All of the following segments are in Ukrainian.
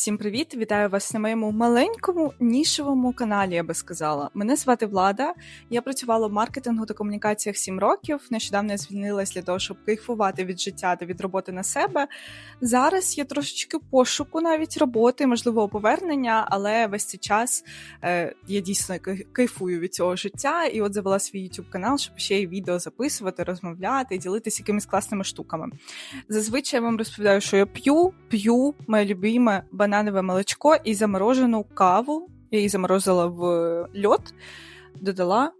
Всім привіт! Вітаю вас на моєму маленькому нішевому каналі. Я би сказала. Мене звати Влада. Я працювала в маркетингу та комунікаціях 7 років. Нещодавно я звільнилась для того, щоб кайфувати від життя та від роботи на себе. Зараз я трошечки пошуку навіть роботи, можливо, повернення, але весь цей час е, я дійсно кайфую від цього життя. І от завела свій YouTube канал, щоб ще й відео записувати, розмовляти, ділитися якимись класними штуками. Зазвичай я вам розповідаю, що я п'ю, п'ю моє любиме бананове молочко і заморожену каву. Я її заморозила в льод, додала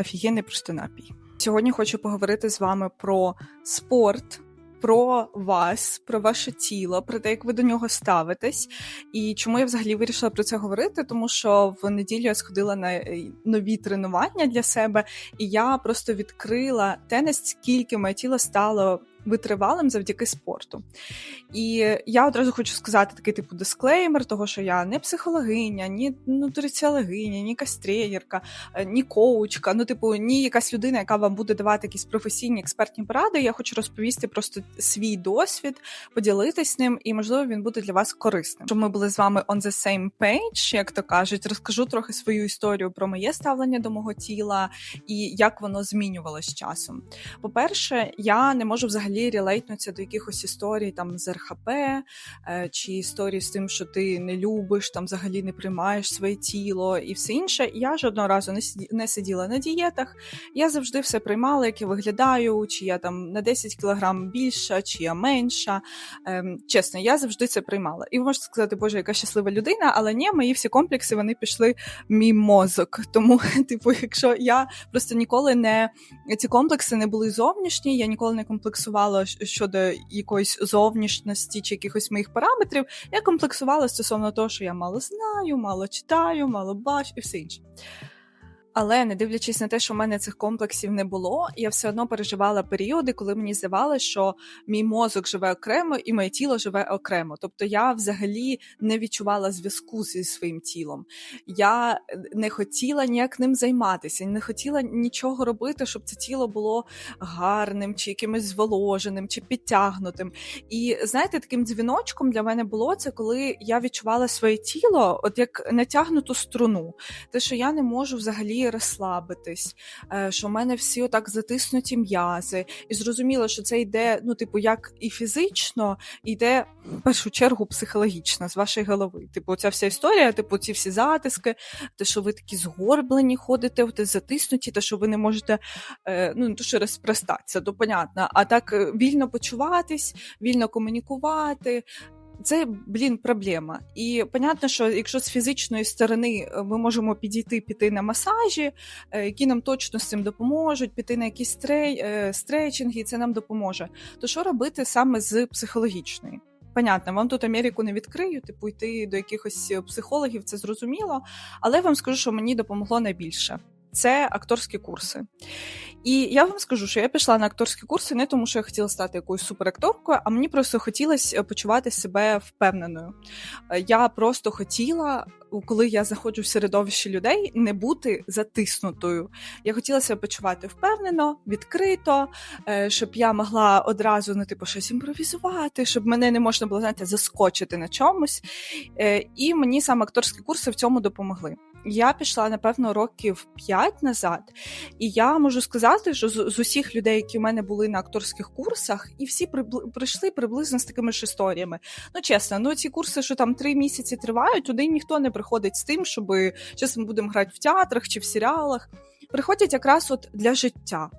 офігенний просто напій. Сьогодні хочу поговорити з вами про спорт. Про вас, про ваше тіло, про те, як ви до нього ставитесь, і чому я взагалі вирішила про це говорити? Тому що в неділю я сходила на е, нові тренування для себе, і я просто відкрила те, наскільки моє тіло стало витривалим завдяки спорту. І я одразу хочу сказати такий типу дисклеймер, того що я не психологиня, ні нутриціологиня, ні кастренерка, е, ні коучка, ну, типу, ні якась людина, яка вам буде давати якісь професійні експертні поради. Я хочу розповісти просто свій досвід, поділитись ним, і можливо він буде для вас корисним. Щоб ми були з вами on the same page, як то кажуть, розкажу трохи свою історію про моє ставлення до мого тіла і як воно змінювалося з часом. По-перше, я не можу взагалі релейтнутися до якихось історій там з РХП е, чи історій з тим, що ти не любиш, там взагалі не приймаєш своє тіло і все інше. Я жодного разу не сиділа на дієтах. Я завжди все приймала, як я виглядаю, чи я там на 10 кілограм більша, чи я менша. Ем, чесно, я завжди це приймала. І ви можете сказати, боже, яка щаслива людина, але ні, мої всі комплекси вони пішли в мій мозок. Тому, типу, якщо я просто ніколи не ці комплекси не були зовнішні, я ніколи не комплексувала щ- щодо якоїсь зовнішності чи якихось моїх параметрів. Я комплексувала стосовно того, що я мало знаю, мало читаю, мало бачу і все інше. Але не дивлячись на те, що в мене цих комплексів не було, я все одно переживала періоди, коли мені здавалося, що мій мозок живе окремо і моє тіло живе окремо. Тобто я взагалі не відчувала зв'язку зі своїм тілом. Я е, не хотіла ніяк ним займатися, не хотіла нічого робити, щоб це тіло було гарним, чи якимось зволоженим, чи підтягнутим. І знаєте, таким дзвіночком для мене було це, коли я відчувала своє тіло, от як натягнуту струну. Те, що я не можу взагалі розслабитись, е, що в мене всі отак затиснуті м'язи, і зрозуміло, що це йде, ну, типу, як і фізично, йде в першу чергу психологічно з вашої голови. Типу, ця вся історія, типу, ці всі затиски, те, що ви такі згорблені ходите, те затиснуті, те, що ви не можете е, ну не то, що розпростатися, то понятно, а так е, вільно почуватись, вільно комунікувати. Це, блін, проблема. І понятно, що якщо з фізичної сторони е, ми можемо підійти піти на масажі, е, які нам точно з цим допоможуть, піти на якісь стрей, е, стрейчинги, і це нам допоможе. То що робити саме з психологічної? Понятно, вам тут Америку не відкрию, типу йти до якихось психологів, це зрозуміло. Але я вам скажу, що мені допомогло найбільше. Це акторські курси. І я вам скажу, що я пішла на акторські курси не тому, що я хотіла стати якоюсь суперакторкою, а мені просто хотілося почувати себе впевненою. Я просто хотіла, коли я заходжу в середовище людей, не бути затиснутою. Я хотіла себе почувати впевнено, відкрито, е, щоб я могла одразу ну, типу, щось імпровізувати, щоб мене не можна було знаєте, заскочити на чомусь. Е, І мені саме акторські курси в цьому допомогли. Я пішла, напевно, років 5 назад, і я можу сказати, що з, з усіх людей, які в мене були на акторських курсах, і всі прибли, прийшли приблизно з такими ж історіями. Ну, чесно, ну ці курси, що там три місяці тривають, туди ніхто не приходить з тим, щоб чесно, будемо грати в театрах чи в серіалах. Приходять якраз от для життя.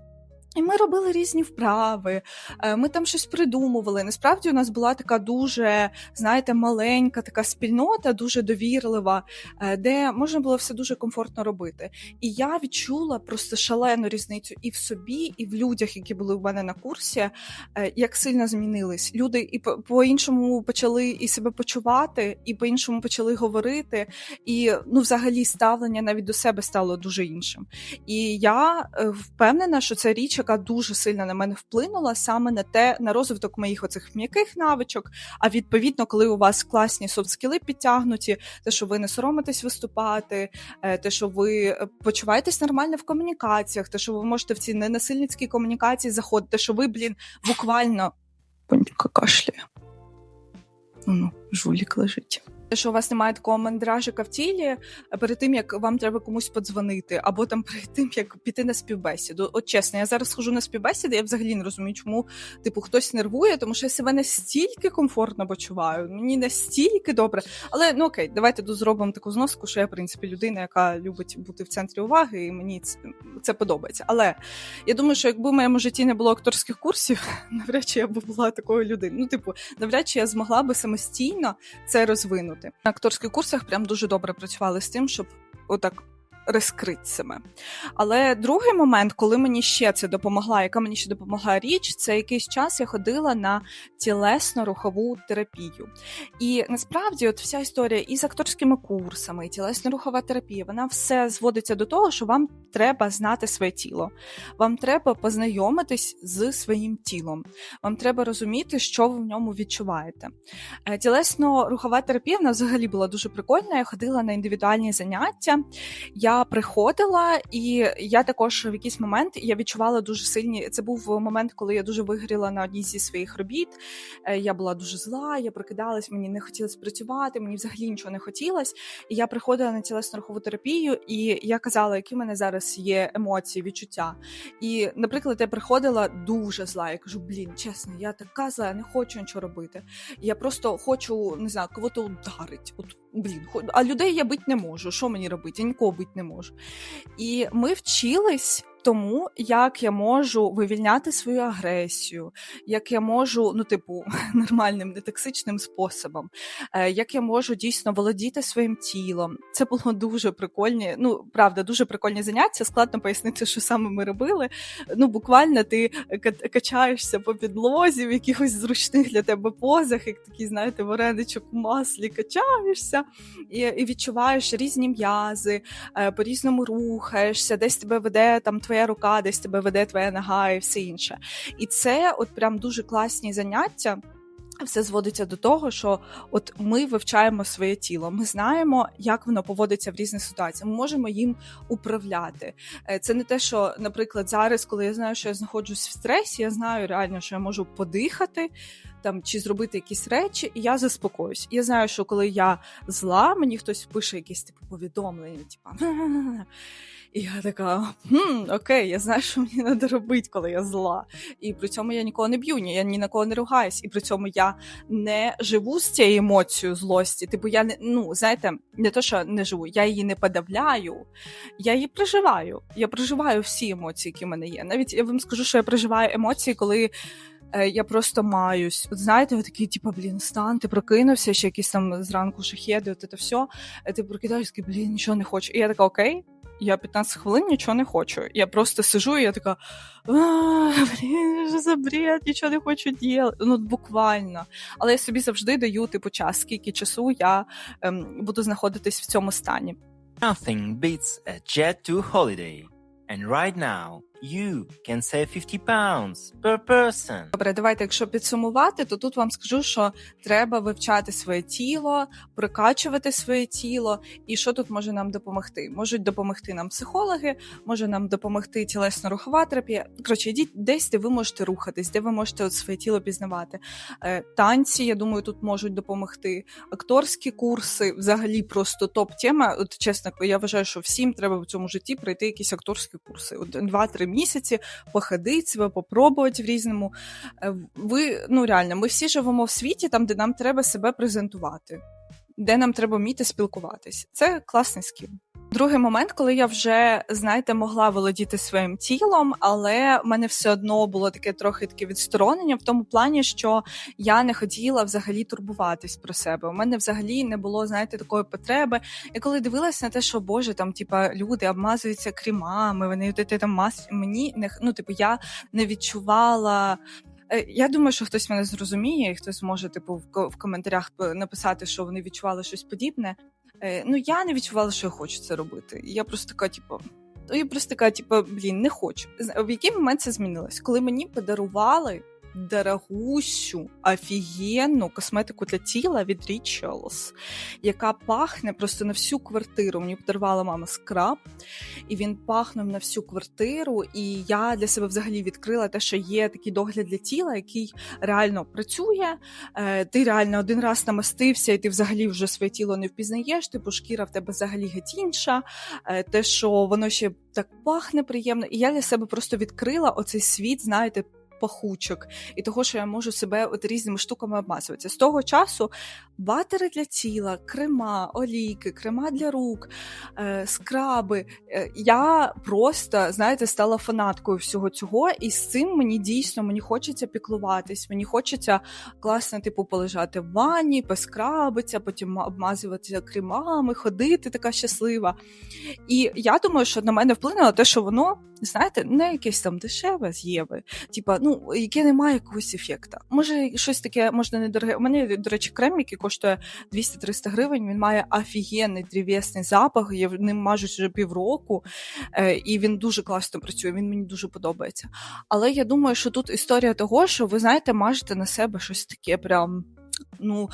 І ми робили різні вправи, е, ми там щось придумували. Насправді у нас була така дуже, знаєте, маленька така спільнота, дуже довірлива, е, де можна було все дуже комфортно робити. І я відчула просто шалену різницю і в собі, і в людях, які були в мене на курсі, е, як сильно змінились. Люди і по- по-іншому почали і себе почувати, і по-іншому почали говорити. І ну, взагалі ставлення навіть до себе стало дуже іншим. І я впевнена, що це річ, яка дуже сильно на мене вплинула саме на те, на розвиток моїх оцих м'яких навичок. А відповідно, коли у вас класні софт-скіли підтягнуті, те, що ви не соромитесь виступати, е, те, що ви е, почуваєтесь нормально в комунікаціях, те, що ви можете в ці ненасильницькі комунікації заходити, що ви, блін, буквально Понька кашляє. Ну, жулік лежить. Те, що у вас немає такого мандражика в тілі е, перед тим, як вам треба комусь подзвонити, або там перед тим, як піти на співбесіду. От чесно, я зараз схожу на співбесіди, я взагалі не розумію, чому типу хтось нервує, тому що я себе настільки комфортно почуваю, мені настільки добре. Але ну окей, давайте тут зробимо таку зноску, що я в принципі людина, яка любить бути в центрі уваги, і мені це, це подобається. Але я думаю, що якби в моєму житті не було акторських курсів, навряд чи я б була такою людиною. Ну, типу, навряд чи я змогла би самостійно це розвинути. На акторських курсах прям дуже добре працювали з тим, щоб отак. Розкрити. Але другий момент, коли мені ще це допомогла, яка мені ще допомогла річ, це якийсь час я ходила на тілесно-рухову терапію. І насправді, от вся історія із акторськими курсами, і тілесно-рухова терапія, вона все зводиться до того, що вам треба знати своє тіло. Вам треба познайомитись з своїм тілом. Вам треба розуміти, що ви в ньому відчуваєте. Е, тілесно-рухова терапія вона взагалі була дуже прикольна. Я ходила на індивідуальні заняття. Я приходила, і я також в якийсь момент я відчувала дуже сильні. Це був момент, коли я дуже вигоріла на одній зі своїх робіт. Е, Я була дуже зла, я прокидалась, мені не хотілося працювати, мені взагалі нічого не хотілося. І я приходила на тілесно рухову терапію, і я казала, які в мене зараз є емоції, відчуття. І, наприклад, я приходила дуже зла. Я кажу, блін, чесно, я така зла, я не хочу нічого робити. Я просто хочу, не знаю, кого-то ударить. От блін, а людей я бити не можу. Що мені робити? Я нікого бити не можу. І ми вчились тому, як я можу вивільняти свою агресію, як я можу, ну, типу, нормальним, нетоксичним способом, е, як я можу дійсно володіти своїм тілом. Це було дуже прикольні, ну правда, дуже прикольні заняття. Складно пояснити, що саме ми робили. Ну, буквально ти качаєшся по підлозі в якихось зручних для тебе позах, як такий, знаєте, вареничок у маслі качаєшся і, і відчуваєш різні м'язи, е, по-різному рухаєшся, десь тебе веде там твоя рука, десь тебе веде твоя нога і все інше. І це от прям дуже класні заняття. Все зводиться до того, що от ми вивчаємо своє тіло, ми знаємо, як воно поводиться в різних ситуаціях. Ми можемо їм управляти. Е, Це не те, що, наприклад, зараз, коли я знаю, що я знаходжусь в стресі, я знаю реально, що я можу подихати там чи зробити якісь речі, і я заспокоюсь. Я знаю, що коли я зла, мені хтось пише якісь типу повідомлення, типу. І я така, хм, окей, я знаю, що мені треба робити, коли я зла. І при цьому я нікого не б'ю, ні, я ні на кого не ругаюсь. І при цьому я не живу з цією емоцією злості. Типу, я не ну знаєте, не то, що не живу, я її не подавляю, я її проживаю. Я проживаю всі емоції, які в мене є. Навіть я вам скажу, що я проживаю емоції, коли. е, Я просто маюсь. От знаєте, ви такий, типу, блін, стан, ти прокинувся, ще якісь там зранку шахеди, от це все. Ти прокидаєшся, блін, нічого не хочу. І я така, окей, я 15 хвилин нічого не хочу. Я просто сижу, і я така, блін, що за бред, нічого не хочу діяти. Ну, буквально. Але я собі завжди даю типу час, скільки часу я ем, буду знаходитись в цьому стані. Nothing beats a jet to holiday. And right now, you can save 50 pounds per person. Добре, давайте, якщо підсумувати, то тут вам скажу, що треба вивчати своє тіло, прокачувати своє тіло, і що тут може нам допомогти? Можуть допомогти нам психологи, може нам допомогти тілесно-рухова терапія. Коротше, йдіть десь, де ви можете рухатись, де ви можете от своє тіло пізнавати. Е, танці, я думаю, тут можуть допомогти. Акторські курси, взагалі, просто топ-тема. От чесно, я вважаю, що всім треба в цьому житті пройти якісь акторські курси. От два-три місяці походити себе, попробувати в різному. Е, Ви ну реально, ми всі живемо в світі, там, де нам треба себе презентувати, де нам треба вміти спілкуватись. Це класний скіл. Другий момент, коли я вже, знаєте, могла володіти своїм тілом, але в мене все одно було таке трохи таке відсторонення в тому плані, що я не хотіла взагалі турбуватись про себе. У мене взагалі не було, знаєте, такої потреби. І коли дивилася на те, що Боже, там, типа, люди обмазуються крімами, вони це там мас... мені не ну, типу, я не відчувала. Е, Я думаю, що хтось мене зрозуміє, і хтось може, типу, в ко- коментарях написати, що вони відчували щось подібне. Е, Ну, я не відчувала, що я хочу це робити. Я просто така, типу. Ну, я просто така, типу, блін, не хочу. В який момент це змінилось? Коли мені подарували дорогущу, офігенну косметику для тіла від Rituals, яка пахне просто на всю квартиру. Мені подарувала мама скраб, і він пахнув на всю квартиру. І я для себе взагалі відкрила те, що є такий догляд для тіла, який реально працює. Е, Ти реально один раз намастився, і ти взагалі вже своє тіло не впізнаєш. Типу шкіра в тебе взагалі геть інша. Е, Те, що воно ще так пахне приємно. І я для себе просто відкрила оцей світ, знаєте. Пахучок і того, що я можу себе от різними штуками обмазуватися. З того часу батери для тіла, крема, олійки, крема для рук, е, скраби. Е, я просто, знаєте, стала фанаткою всього цього, і з цим мені дійсно мені хочеться піклуватись. Мені хочеться класно, типу, полежати в ванні, поскрабитися, потім обмазуватися кремами, ходити така щаслива. І я думаю, що на мене вплинуло те, що воно, знаєте, не якесь там дешеве з типа, ну, яке не має якогось ефекта. Може, щось таке можна недороге. У мене, до речі, крем, який коштує 200-300 гривень, він має офігенний древесний запах, я ним мажу вже півроку, е, і він дуже класно працює, він мені дуже подобається. Але я думаю, що тут історія того, що ви знаєте, мажете на себе щось таке прям. Ну,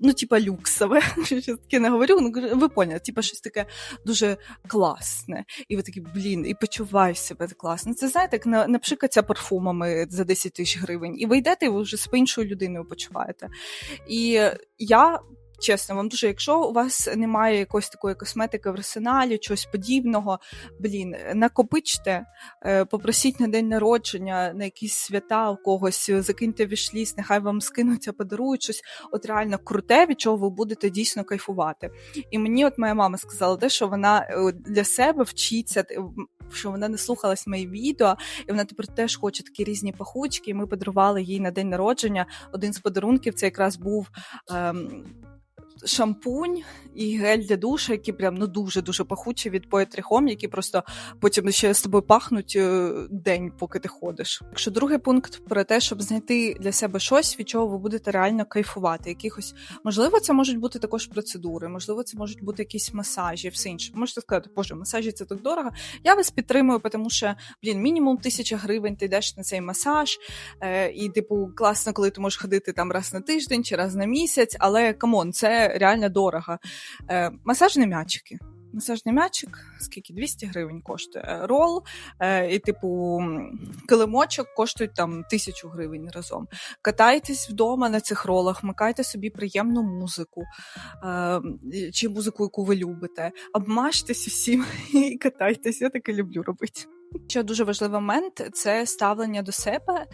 ну, типа, люксове, щось таке не говорю, ну, ви поняли, типа щось таке дуже класне. І ви такі, блін, і почуваю себе класно. Це знаєте, як на- напшикаться парфумами за 10 тисяч гривень, і ви йдете, і ви вже себе іншою людиною почуваєте. І я. Чесно, вам дуже, якщо у вас немає якоїсь такої косметики в арсеналі, чогось подібного, блін, накопичте, е, попросіть на день народження, на якісь свята у когось, закиньте вішліс, нехай вам скинуться, подарують щось от реально круте, від чого ви будете дійсно кайфувати. І мені, от моя мама сказала, те, що вона е, для себе вчиться. е, Що вона не слухалась мої відео, і вона тепер теж хоче такі різні пахучки. І ми подарували їй на день народження. Один з подарунків це якраз був ем, шампунь і гель для душа, які прям ну дуже дуже пахучі від Poetry Home, які просто потім ще з тобою пахнуть е, день, поки ти ходиш. Якщо другий пункт про те, щоб знайти для себе щось, від чого ви будете реально кайфувати, якихось можливо, це можуть бути також процедури, можливо, це можуть бути якісь масажі, все інше. Можете сказати, боже, масажі це так дорого. Я вас підтримую, тому що блін, мінімум тисяча гривень ти йдеш на цей масаж, е, і типу класно, коли ти можеш ходити там раз на тиждень чи раз на місяць, але камон, це реально дорого. Е, масажні м'ячики. Масажний м'ячик, скільки 200 гривень коштує Е, рол, е, і типу килимочок коштують там тисячу гривень разом. Катайтесь вдома на цих ролах, вмикайте собі приємну музику чи музику, яку ви любите. Обмажтесь усім і катайтесь. Я таке люблю робити. Ще дуже важливий момент це ставлення до себе.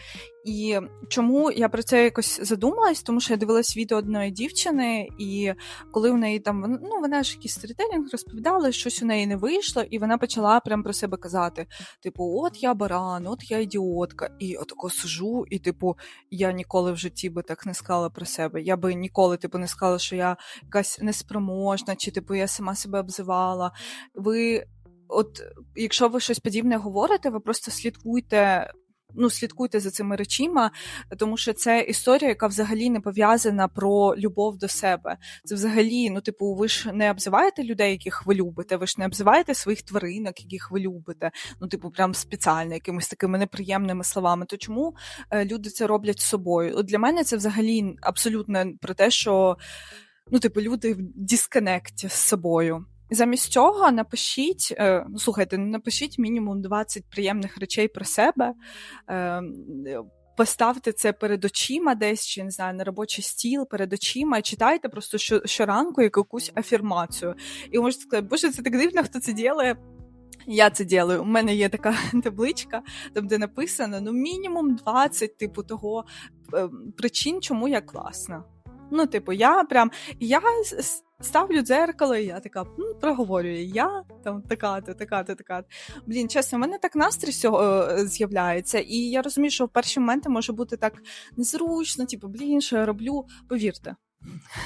І чому я про це якось задумалась? Тому що я дивилась відео одної дівчини, і коли у неї там ну вона ж якийсь сторітелінг розповідала, щось у неї не вийшло, і вона почала прям про себе казати: типу, от я баран, от я ідіотка. І отако сижу, і типу, я ніколи в житті би так не сказала про себе. Я би ніколи, типу, не сказала, що я якась неспроможна, чи типу я сама себе обзивала. Ви, от, якщо ви щось подібне говорите, ви просто слідкуйте. Ну, слідкуйте за цими речима, тому що це історія, яка взагалі не пов'язана про любов до себе. Це взагалі, ну, типу, ви ж не обзиваєте людей, яких ви любите, ви ж не обзиваєте своїх тваринок, яких ви любите, ну, типу, прям спеціально якимись такими неприємними словами. То чому е, люди це роблять з собою? От для мене це взагалі абсолютно про те, що ну, типу, люди в дисконекті з собою. Замість цього напишіть, е, ну, слухайте, напишіть мінімум 20 приємних речей про себе. Е, Поставте це перед очима десь, чи не знаю, на робочий стіл перед очима, читайте просто що, щоранку якусь афірмацію. І можете сказати, боже, це так дивно, хто це ділає. Я це ділаю. У мене є така табличка, там де написано ну мінімум 20, типу, того е, причин, чому я класна. Ну, типу, я прям я ставлю дзеркало, і я така ну, проговорюю. Я там така-то, така-то, така. Блін, чесно, в мене так настрій сього- е, з'являється, і я розумію, що в перші моменти може бути так незручно, типу, блін, що я роблю. Повірте.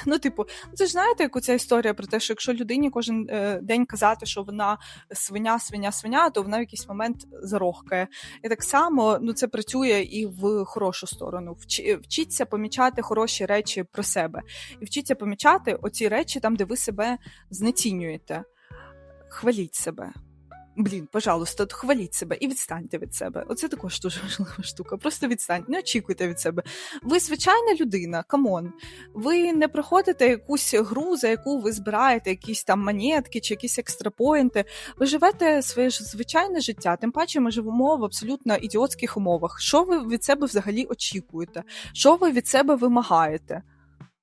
Ну, типу, це ж знаєте, як ця історія про те, що якщо людині кожен е, день казати, що вона свиня, свиня, свиня, то вона в якийсь момент зарохкає. І так само ну, це працює і в хорошу сторону. Вчи- Вчіться помічати хороші речі про себе. І вчіться помічати оці речі там, де ви себе знецінюєте. Хваліть себе. Блін, пожалуйста, хваліть себе і відстаньте від себе. Оце також дуже важлива штука. Просто відстаньте, не очікуйте від себе. Ви звичайна людина, камон. Ви не проходите якусь гру, за яку ви збираєте якісь там монетки чи якісь екстрапоінти. Ви живете своє звичайне життя. Тим паче ми живемо в абсолютно ідіотських умовах. Що ви від себе взагалі очікуєте? Що ви від себе вимагаєте?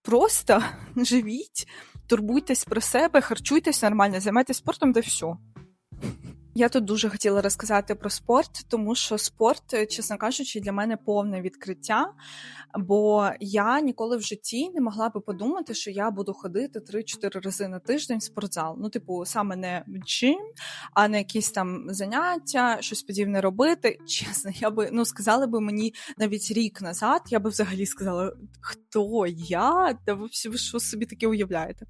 Просто живіть, турбуйтесь про себе, харчуйтесь нормально, займайтесь спортом та все. Я тут дуже хотіла розказати про спорт, тому що спорт, е, чесно кажучи, для мене повне відкриття. Бо я ніколи в житті не могла би подумати, що я буду ходити 3-4 рази на тиждень в спортзал. Ну, типу, саме не в джим, а на якісь там заняття, щось подібне робити. Чесно, я би ну сказали би мені навіть рік назад, я би взагалі сказала, хто я? Та ви що собі таке уявляєте?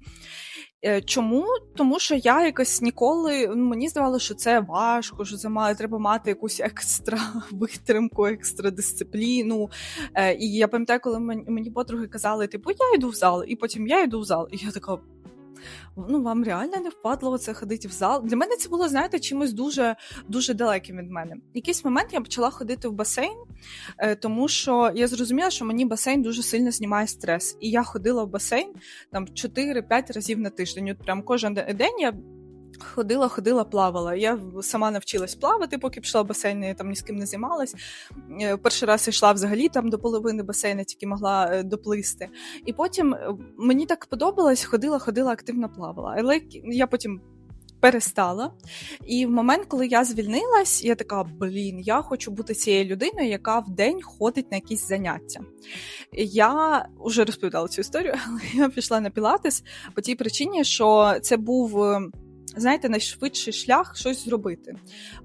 Е, Чому? Тому що я якось ніколи ну, мені здавалося, що це важко, що це має треба мати якусь екстра витримку, екстра дисципліну. Е, І я пам'ятаю, коли мені, подруги казали, типу, я йду в зал, і потім я йду в зал. І я така. Ну, вам реально не впадло це ходити в зал. Для мене це було, знаєте, чимось дуже дуже далеким від мене. Якийсь момент я почала ходити в басейн, е, тому що я зрозуміла, що мені басейн дуже сильно знімає стрес. І я ходила в басейн там 4-5 разів на тиждень. От прям кожен день я. Ходила, ходила, плавала. Я сама навчилась плавати, поки пішла в басейн, я там ні з ким не займалась. Е, Перший раз йшла взагалі там до половини басейну, тільки могла е, доплисти. І потім е, мені так подобалось, ходила, ходила, активно плавала. Але я потім перестала. І в момент, коли я звільнилась, я така: блін, я хочу бути цією людиною, яка в день ходить на якісь заняття. Я вже розповідала цю історію, але я пішла на пілатес по тій причині, що це був. Знаєте, найшвидший шлях щось зробити.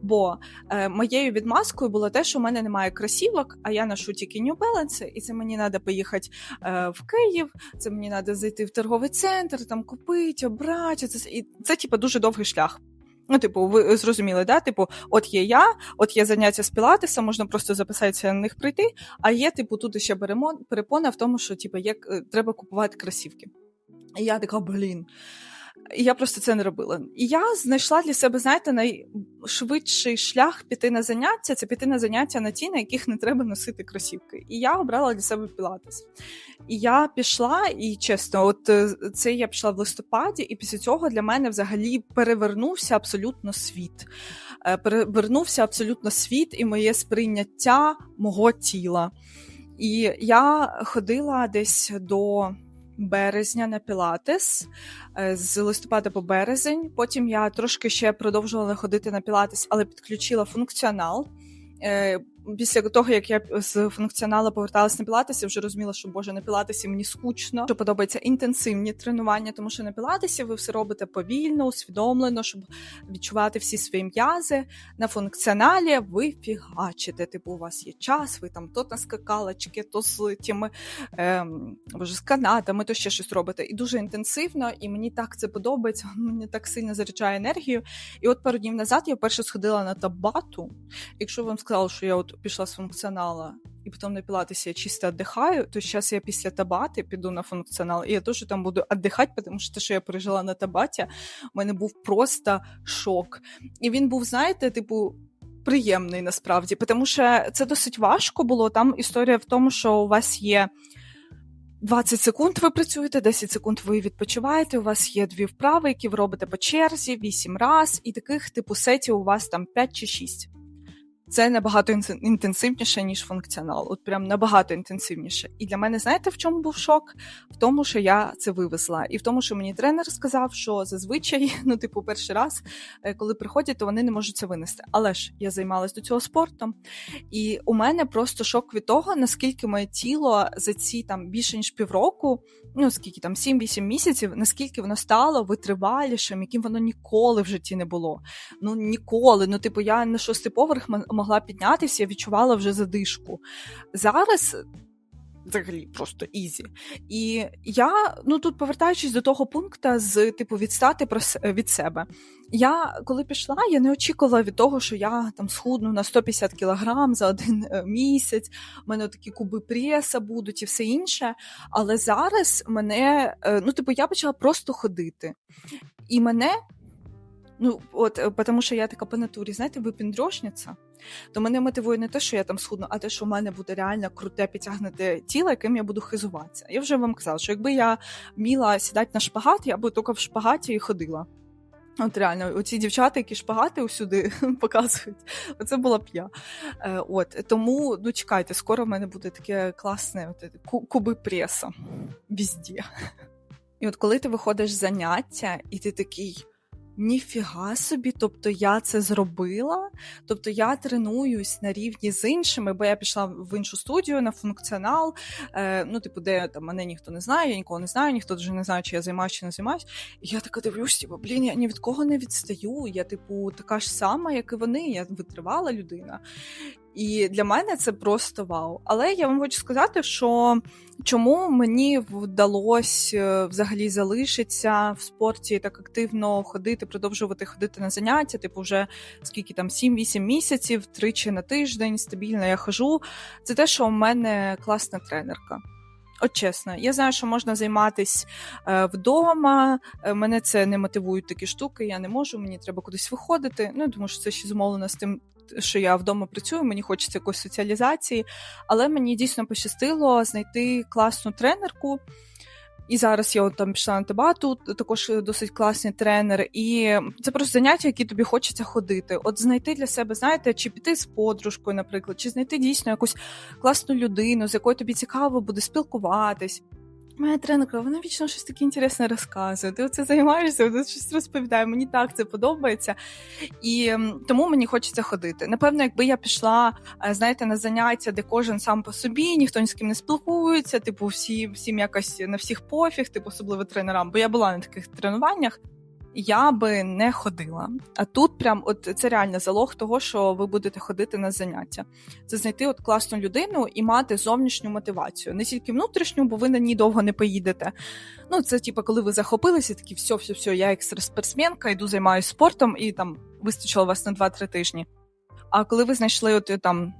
Бо е, моєю відмазкою було те, що в мене немає кросівок, а я ношу тільки New Balance, і це мені треба поїхати е, в Київ, це мені треба зайти в торговий центр, там купити, обрати. Це, і це, типу, дуже довгий шлях. Ну, типу, ви зрозуміли, да? Типу, от є я, от є заняття з пілатеса, можна просто записатися на них прийти, а є, типу, тут ще беремо перепона в тому, що типу, як е, треба купувати кросівки. І я така, блін. І я просто це не робила. І я знайшла для себе, знаєте, найшвидший шлях піти на заняття це піти на заняття на ті, на яких не треба носити кросівки. І я обрала для себе пілатес. І я пішла, і чесно, от е, це я пішла в листопаді, і після цього для мене взагалі перевернувся абсолютно світ. Е, Перевернувся абсолютно світ і моє сприйняття мого тіла. І я ходила десь до березня на пілатес е, з листопада по березень. Потім я трошки ще продовжувала ходити на пілатес, але підключила функціонал. Е, Після того, як я з функціонала поверталася на пілатес, я вже розуміла, що боже на пілатесі мені скучно, що подобаються інтенсивні тренування, тому що на пілатесі ви все робите повільно, усвідомлено, щоб відчувати всі свої м'язи. На функціоналі ви фігачите. Типу, у вас є час, ви там то на скакалочки, то з тими ем, канатами, то ще щось робите. І дуже інтенсивно, і мені так це подобається. Мені так сильно заряджає енергію. І от пару днів назад я вперше сходила на табату. Якщо вам сказала, що я от пішла з функціонала і потім на пілатесі я чисто віддихаю, то зараз я після табати піду на функціонал, і я теж там буду віддихати, тому що те, що я пережила на табаті, у мене був просто шок. І він був, знаєте, типу. Приємний насправді, тому що це досить важко було. Там історія в тому, що у вас є 20 секунд ви працюєте, 10 секунд ви відпочиваєте. У вас є дві вправи, які ви робите по черзі, 8 раз, і таких типу сетів у вас там 5 чи 6. Це набагато інтенсивніше, ніж функціонал. От прям набагато інтенсивніше. І для мене, знаєте, в чому був шок? В тому, що я це вивезла, і в тому, що мені тренер сказав, що зазвичай, ну, типу, перший раз, е, коли приходять, то вони не можуть це винести. Але ж я займалась до цього спортом, і у мене просто шок від того, наскільки моє тіло за ці там більше ніж півроку, ну скільки там 7-8 місяців, наскільки воно стало витривалішим, яким воно ніколи в житті не було. Ну ніколи. Ну, типу, я на шостий поверх могла піднятися, я відчувала вже задишку. Зараз. Взагалі просто ізі. І я, ну тут повертаючись до того пункту, з типу відстати про від себе. Я коли пішла, я не очікувала від того, що я там схудну на 150 кілограм за один місяць. У мене такі куби преса будуть і все інше. Але зараз мене, ну типу, я почала просто ходити. І мене Ну, от, е, тому що я така по натурі, знаєте, випіндрьошниця, то мене мотивує не те, що я там схудну, а те, що в мене буде реально круте підтягнуте тіло, яким я буду хизуватися. Я вже вам казала, що якби я вміла сідати на шпагат, я би тільки в шпагаті і ходила. От реально, оці дівчата, які шпагати усюди показують, оце була б я. Е, от, тому, ну чекайте, скоро в мене буде таке класне от, куби преса везде. І от коли ти виходиш з заняття, і ти такий. Ніфіга собі, тобто я це зробила. Тобто я тренуюсь на рівні з іншими, бо я пішла в іншу студію на функціонал. Е, ну, типу, де там мене ніхто не знає, я нікого не знаю, ніхто вже не знає, чи я займаюся, чи не займаюся. Я така дивлюсь, типу, блін, я ні від кого не відстаю. Я, типу, така ж сама, як і вони. Я витривала людина. І для мене це просто вау. Але я вам хочу сказати, що чому мені вдалося е, взагалі залишитися в спорті так активно ходити, продовжувати ходити на заняття, типу, вже скільки там 7-8 місяців, тричі на тиждень стабільно я хожу. Це те, що у мене класна тренерка. От чесно, я знаю, що можна займатися е, вдома. е, Мене це не мотивують такі штуки. Я не можу, мені треба кудись виходити. Ну тому що це ще зумовлено з тим, що я вдома працюю, мені хочеться якоїсь соціалізації. Але мені дійсно пощастило знайти класну тренерку. І зараз я от там пішла на табату, також досить класний тренер. І це просто заняття, які тобі хочеться ходити. От знайти для себе, знаєте, чи піти з подружкою, наприклад, чи знайти дійсно якусь класну людину, з якою тобі цікаво буде спілкуватись. Моя тренерка, вона вічно щось таке інтересне розказує. Ти оце займаєшся, вона щось розповідає. Мені так це подобається. І тому мені хочеться ходити. Напевно, якби я пішла, е, знаєте, на заняття, де кожен сам по собі, ніхто ні з ким не спілкується, типу, всі, всім якось на всіх пофіг, типу, особливо тренерам, бо я була на таких тренуваннях. Я би не ходила. А тут прям от це реально залог того, що ви будете ходити на заняття. Це знайти от класну людину і мати зовнішню мотивацію, не тільки внутрішню, бо ви на ній довго не поїдете. Ну, це типу, коли ви захопилися, такі все, все, все, я екстраспортсменка, йду займаюся спортом, і там вистачило вас на 2-3 тижні. А коли ви знайшли от там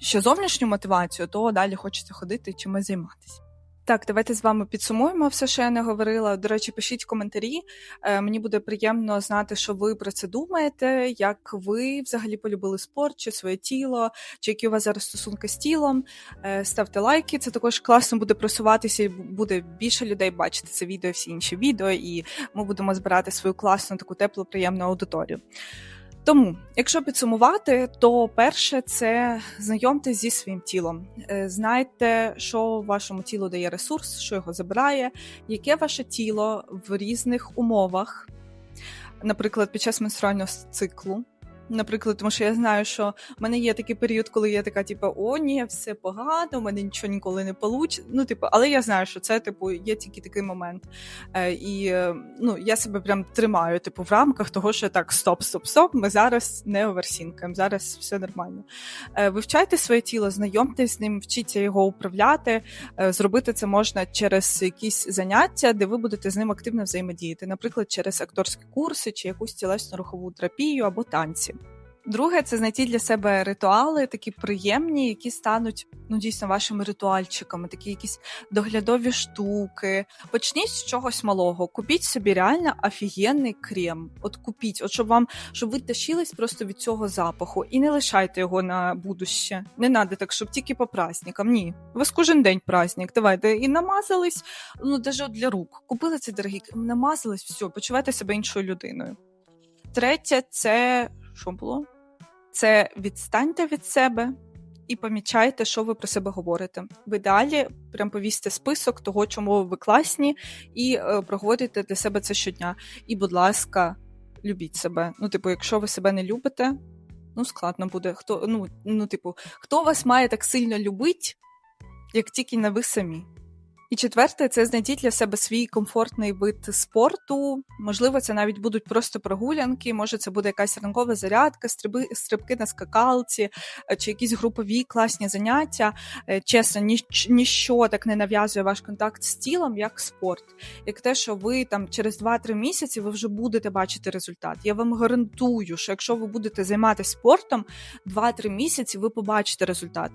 ще зовнішню мотивацію, то далі хочеться ходити чимось займатися. Так, давайте з вами підсумуємо все, що я не говорила. До речі, пишіть коментарі. Е, мені буде приємно знати, що ви про це думаєте, як ви взагалі полюбили спорт, чи своє тіло, чи які у вас зараз стосунки з тілом. Е, ставте лайки, це також класно буде просуватися, і буде більше людей бачити це відео, всі інші відео, і ми будемо збирати свою класну, таку теплу, приємну аудиторію. Тому, якщо підсумувати, то перше це знайомтесь зі своїм тілом. Е, Знайте, що вашому тілу дає ресурс, що його забирає, яке ваше тіло в різних умовах, наприклад, під час менструального циклу. Наприклад, тому що я знаю, що в мене є такий період, коли я така, типу, о, ні, все погано, у мене нічого ніколи не получить. Ну, типу, але я знаю, що це типу є тільки такий момент. Е, і ну, я себе прям тримаю, типу, в рамках того, що так, стоп, стоп, стоп. Ми зараз не оверсінкаємо, зараз все нормально. Е, вивчайте своє тіло, знайомтесь з ним, вчіться його управляти. Е, зробити це можна через якісь заняття, де ви будете з ним активно взаємодіяти, наприклад, через акторські курси чи якусь тілесно рухову терапію або танці. Друге, це знайти для себе ритуали, такі приємні, які стануть ну дійсно вашими ритуальчиками, такі якісь доглядові штуки. Почніть з чогось малого. Купіть собі реально офігенний крем. От купіть, от щоб вам щоб ви тащились просто від цього запаху, і не лишайте його на будуще. Не надо так, щоб тільки по праздникам. Ні, у вас кожен день праздник. Давайте і намазались. Ну навіть для рук. Купили ці дорогі, намазались, все, почувайте себе іншою людиною. Третє, це що було? Це відстаньте від себе і помічайте, що ви про себе говорите. В ідеалі прям повісьте список того, чому ви класні, і е, проговорюйте для себе це щодня. І, будь ласка, любіть себе. Ну, типу, якщо ви себе не любите, ну складно буде. Хто, ну, ну, типу, хто вас має так сильно любить, як тільки не ви самі? І четверте, це знайдіть для себе свій комфортний вид спорту. Можливо, це навіть будуть просто прогулянки, може, це буде якась ранкова зарядка, стриби, стрибки на скакалці, е, чи якісь групові класні заняття. Е, Чесно, ніч, ніщо так не нав'язує ваш контакт з тілом, як спорт. Як те, що ви там через 2-3 місяці ви вже будете бачити результат. Я вам гарантую, що якщо ви будете займатися спортом 2-3 місяці, ви побачите результат.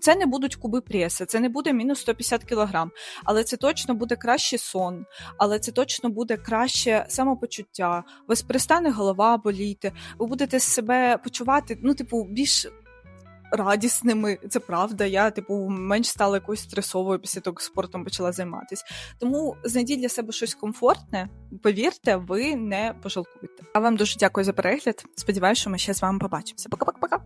Це не будуть куби преси, це не буде мінус 150 кілограм. Але це точно буде кращий сон, але це точно буде краще самопочуття. У вас перестане голова боліти, ви будете себе почувати, ну, типу, більш радісними. Це правда. Я, типу, менш стала якоюсь стресовою після того, як спортом почала займатися. Тому знайдіть для себе щось комфортне. Повірте, ви не пожалкуєте. А вам дуже дякую за перегляд. Сподіваюся, що ми ще з вами побачимося. Пока-пока-пока.